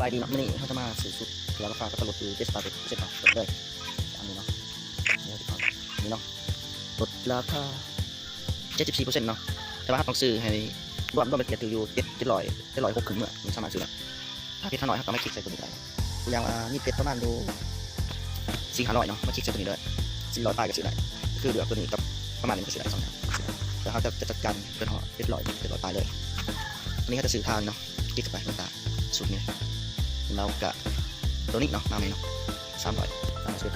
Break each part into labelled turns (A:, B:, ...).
A: ปลายดีเนาะมื่อนี้เขาจะมาสื่อสุดแล้วราคาก็จะลดอยู่เจ็ดสิบบาทเป็นเจ็ดบาทลดเลยอันนี้เนาะเดี๋ยวที่ก่อนนี่เนาะลดราคาเจ็ดสิบสี่เปอร์เซ็นต์เนาะแต่ว่าต้องซื้อให้รวมรวมเป็นเกียรติอยู่เจ็ดเจ็ดร้อยเจ็ดร้อยหกขึ้นเมื่อมันสามารถซื้อได้ถ้าเพชรน้อยเขาก็ไม่คิดใส่ตัวนี้ได้ตัวอย่างว่านี่เพชรประมาณดูสี่ห้าร้อยเนาะมาคิดใส่ตัวนี้เลยสี่ร้อยปลายก็ซื้อได้คือเหลือตัวนี้กับประมาณนี้ก็ซื้อได้สองอย่างแต่เขาจะจัดการเป็นห่อเจ็ดร้อยเจ็ดร้อยปลายเลยอันนี้เขาจะซื้อทางเนาะติ๊กเข้าไปต่างๆสุดนี้ เรากะตัวนี้เนาะมาไหมเนาะสามร้อยสามร้อยสิบ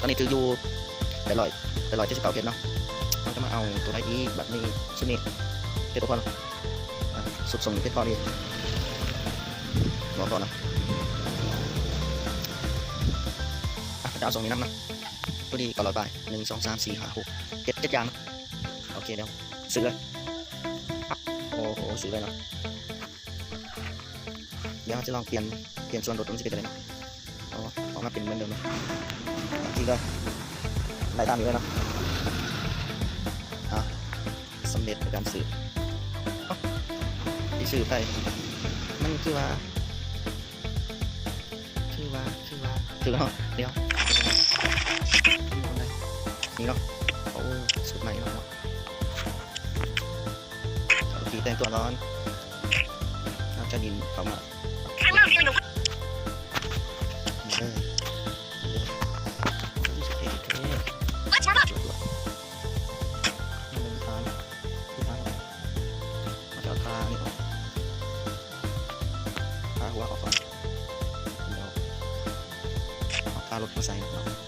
A: ตอนนี้ถืออยู่แปดร้อยแปดร้อยเจ็ดสิบเก้าเพชรเนาะเราจะมาเอาตัวไหนอีแบบนี้ชุดนี้เพชรพอเนาะอะสุดทรงเพชรพอดีบอกก่อนเนาะอะจะเอาทรงนี้น้ำเนาะพอดีก่อนร้อยไปหนึ่งสองสามสี่ห้าหกเจ็ดเจ็ดอยางเนาะโอเคเดี๋ยวซื้อเลยโอ้โหซื้อเลยเนาะเดี๋ยวจะลองเปลี่ยน เปลี่ยนส่วนลดมันจะเป็นอะไรนะอาออกมาเป็นเหมือนเดิมเนะจริงเลยไล่ตามอยู่เลยเนาะอะสำเร็จในการสื่อเอ้าที่สื่อไปมันคือว่าคือว่าคือว่าคือว่าเดี๋ยวนี่เนาะโอ้สุดใหม่เนาะเอาทีแต่งตัวร้อนเอาจะดินเข้ามา หัวออกก่อนเดี๋ยวเอาทารถมาใส่เนาะนี่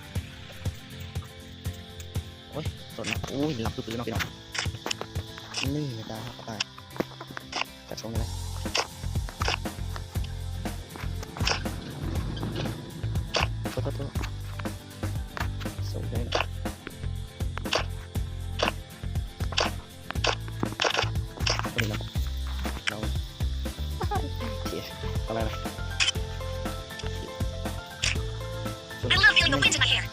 A: โอเคเดี๋ยสดสุดน้ำดำสดนะอุ้ยหลับคือปืนเนาะพี่น้องนี่นะจ๊ะเข้าไปกระชงเลยโทษโทษโทษส่งได้นะคนนี้นะเราโอเคอะไรนะ
B: I love feeling the wind in my hair.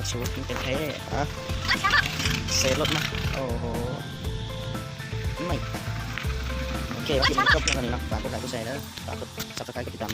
A: จัดการเลยนะมาแล้วชุดมันเป็นเท่อะ
B: Let's warm up.
A: เซฟรถมา โอ้โห ไม่ โอเคคลิปนี้จบแล้วกันนี้เนาะฝากกดไลค์กดแชร์แล้วฝากกดซับสไครต์กดติดตาม